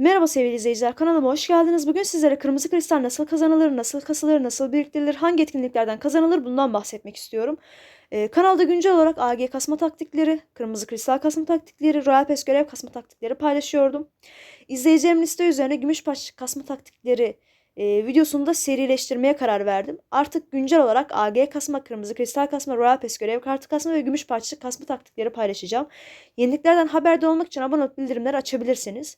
Merhaba sevgili izleyiciler, kanalıma hoş geldiniz. Bugün sizlere kırmızı kristal nasıl kazanılır, nasıl kasılır, nasıl biriktirilir, hangi etkinliklerden kazanılır bundan bahsetmek istiyorum. Ee, kanalda güncel olarak AG kasma taktikleri, kırmızı kristal kasma taktikleri, Royal Pass görev kasma taktikleri paylaşıyordum. İzleyicilerim liste üzerine gümüş parça kasma taktikleri e, videosunu da serileştirmeye karar verdim. Artık güncel olarak AG kasma, kırmızı kristal kasma, Royal Pass görev kartı kasma ve gümüş parça kasma taktikleri paylaşacağım. Yeniliklerden haberdar olmak için abone olup bildirimleri açabilirsiniz.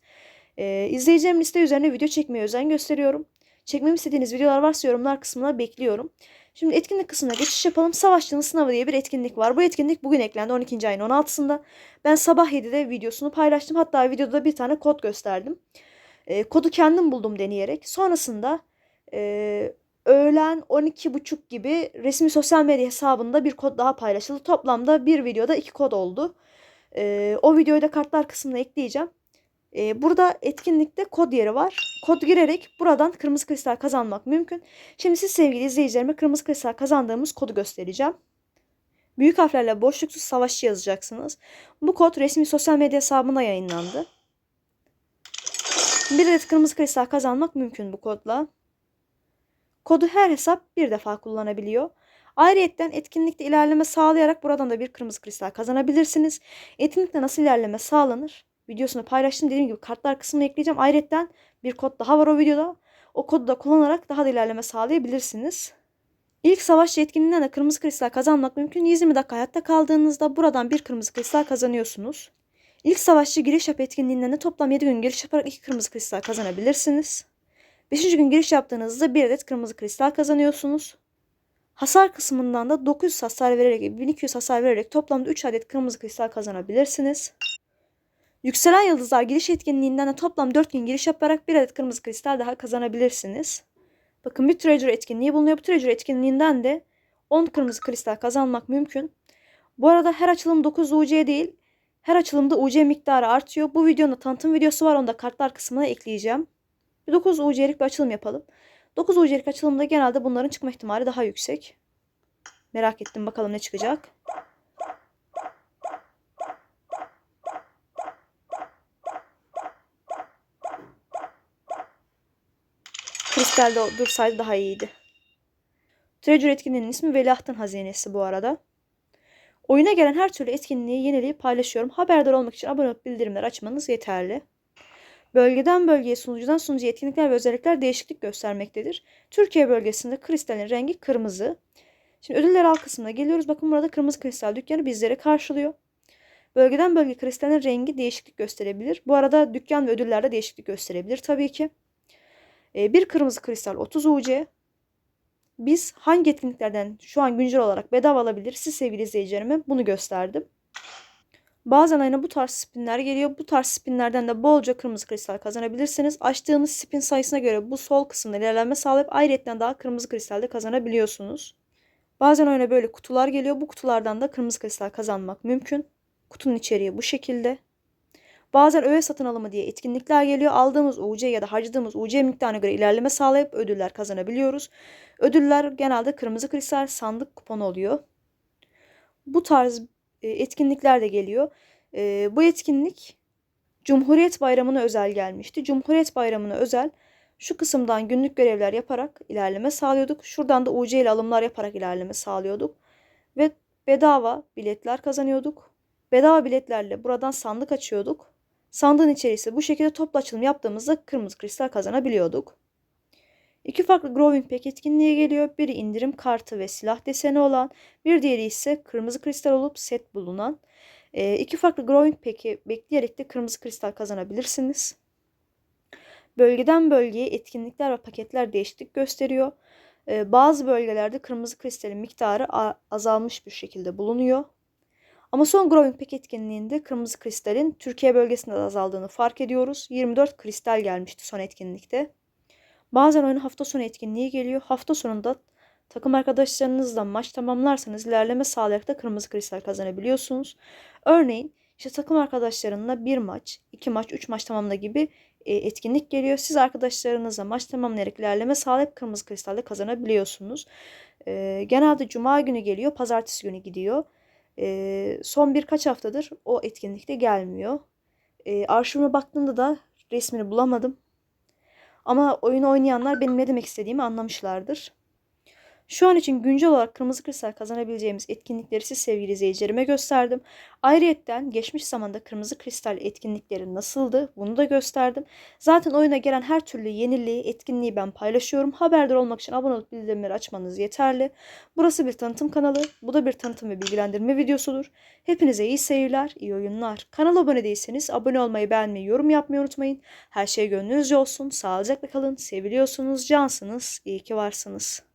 Ee, izleyeceğim liste üzerine video çekmeye özen gösteriyorum. Çekmemi istediğiniz videolar varsa yorumlar kısmına bekliyorum. Şimdi etkinlik kısmına geçiş yapalım. Savaşçının sınavı diye bir etkinlik var. Bu etkinlik bugün eklendi 12. ayın 16'sında. Ben sabah 7'de videosunu paylaştım. Hatta videoda bir tane kod gösterdim. Ee, kodu kendim buldum deneyerek. Sonrasında e, öğlen 12.30 gibi resmi sosyal medya hesabında bir kod daha paylaşıldı. Toplamda bir videoda iki kod oldu. Ee, o videoyu da kartlar kısmına ekleyeceğim. Ee, burada etkinlikte kod yeri var. Kod girerek buradan kırmızı kristal kazanmak mümkün. Şimdi siz sevgili izleyicilerime kırmızı kristal kazandığımız kodu göstereceğim. Büyük harflerle boşluksuz savaşçı yazacaksınız. Bu kod resmi sosyal medya hesabına yayınlandı. Bir adet kırmızı kristal kazanmak mümkün bu kodla. Kodu her hesap bir defa kullanabiliyor. Ayrıyeten etkinlikte ilerleme sağlayarak buradan da bir kırmızı kristal kazanabilirsiniz. Etkinlikte nasıl ilerleme sağlanır? Videosunu paylaştım. Dediğim gibi kartlar kısmına ekleyeceğim. Ayrıca bir kod daha var o videoda. O kodu da kullanarak daha da ilerleme sağlayabilirsiniz. İlk savaşçı etkinliğinden de kırmızı kristal kazanmak mümkün. 20 dakika hayatta kaldığınızda buradan bir kırmızı kristal kazanıyorsunuz. İlk savaşçı giriş yap etkinliğinden de toplam 7 gün giriş yaparak 2 kırmızı kristal kazanabilirsiniz. 5. gün giriş yaptığınızda 1 adet kırmızı kristal kazanıyorsunuz. Hasar kısmından da 900 hasar vererek 1200 hasar vererek toplamda 3 adet kırmızı kristal kazanabilirsiniz. Yükselen Yıldızlar giriş etkinliğinden de toplam 4 gün giriş yaparak bir adet kırmızı kristal daha kazanabilirsiniz. Bakın bir treasure etkinliği bulunuyor. Bu treasure etkinliğinden de 10 kırmızı kristal kazanmak mümkün. Bu arada her açılım 9 UC değil. Her açılımda UC miktarı artıyor. Bu videonun tanıtım videosu var. Onu da kartlar kısmına ekleyeceğim. Bir 9 UC'lik bir açılım yapalım. 9 UC'lik açılımda genelde bunların çıkma ihtimali daha yüksek. Merak ettim bakalım ne çıkacak. Kristal'de dursaydı daha iyiydi. Treasure etkinliğinin ismi Veliahtın Hazinesi bu arada. Oyuna gelen her türlü etkinliği yeniliği paylaşıyorum. Haberdar olmak için abone olup bildirimleri açmanız yeterli. Bölgeden bölgeye sunucudan sunucuya etkinlikler ve özellikler değişiklik göstermektedir. Türkiye bölgesinde kristalin rengi kırmızı. Şimdi ödüller al kısmına geliyoruz. Bakın burada kırmızı kristal dükkanı bizleri karşılıyor. Bölgeden bölge kristalin rengi değişiklik gösterebilir. Bu arada dükkan ve ödüllerde değişiklik gösterebilir tabii ki. E, bir kırmızı kristal 30 UC. Biz hangi etkinliklerden şu an güncel olarak bedava alabilir? Siz sevgili izleyicilerime bunu gösterdim. Bazen ayına bu tarz spinler geliyor. Bu tarz spinlerden de bolca kırmızı kristal kazanabilirsiniz. Açtığınız spin sayısına göre bu sol kısımda ilerleme sağlayıp ayrıyetten daha kırmızı kristal de kazanabiliyorsunuz. Bazen oyuna böyle kutular geliyor. Bu kutulardan da kırmızı kristal kazanmak mümkün. Kutunun içeriği bu şekilde. Bazen öğe satın alımı diye etkinlikler geliyor. Aldığımız UC ya da harcadığımız UC miktarına göre ilerleme sağlayıp ödüller kazanabiliyoruz. Ödüller genelde kırmızı kristal sandık kuponu oluyor. Bu tarz e, etkinlikler de geliyor. E, bu etkinlik Cumhuriyet Bayramı'na özel gelmişti. Cumhuriyet Bayramı'na özel şu kısımdan günlük görevler yaparak ilerleme sağlıyorduk. Şuradan da UC ile alımlar yaparak ilerleme sağlıyorduk. Ve bedava biletler kazanıyorduk. Bedava biletlerle buradan sandık açıyorduk. Sandığın içerisi bu şekilde toplu açılım yaptığımızda kırmızı kristal kazanabiliyorduk. İki farklı Growing Pack etkinliğe geliyor. Biri indirim kartı ve silah deseni olan, bir diğeri ise kırmızı kristal olup set bulunan. E, iki farklı Growing Pack'i bekleyerek de kırmızı kristal kazanabilirsiniz. Bölgeden bölgeye etkinlikler ve paketler değişiklik gösteriyor. E, bazı bölgelerde kırmızı kristalin miktarı azalmış bir şekilde bulunuyor. Ama son Pack etkinliğinde kırmızı kristalin Türkiye bölgesinde azaldığını fark ediyoruz. 24 kristal gelmişti son etkinlikte. Bazen oyun hafta sonu etkinliği geliyor. Hafta sonunda takım arkadaşlarınızla maç tamamlarsanız ilerleme sağlayarak da kırmızı kristal kazanabiliyorsunuz. Örneğin işte takım arkadaşlarınla bir maç, iki maç, üç maç tamamla gibi e, etkinlik geliyor. Siz arkadaşlarınızla maç tamamlayarak ilerleme sağlayıp kırmızı kristalde kazanabiliyorsunuz. E, genelde cuma günü geliyor, pazartesi günü gidiyor. E, son birkaç haftadır o etkinlikte gelmiyor. E, arşivime baktığımda da resmini bulamadım. Ama oyunu oynayanlar benim ne demek istediğimi anlamışlardır. Şu an için güncel olarak Kırmızı Kristal kazanabileceğimiz etkinlikleri siz sevgili izleyicilerime gösterdim. Ayrıyetten geçmiş zamanda Kırmızı Kristal etkinlikleri nasıldı bunu da gösterdim. Zaten oyuna gelen her türlü yeniliği, etkinliği ben paylaşıyorum. Haberdar olmak için abone olup bildirimleri açmanız yeterli. Burası bir tanıtım kanalı. Bu da bir tanıtım ve bilgilendirme videosudur. Hepinize iyi seyirler, iyi oyunlar. Kanala abone değilseniz abone olmayı, beğenmeyi, yorum yapmayı unutmayın. Her şey gönlünüzce olsun. Sağlıcakla kalın. Seviliyorsunuz, cansınız. İyi ki varsınız.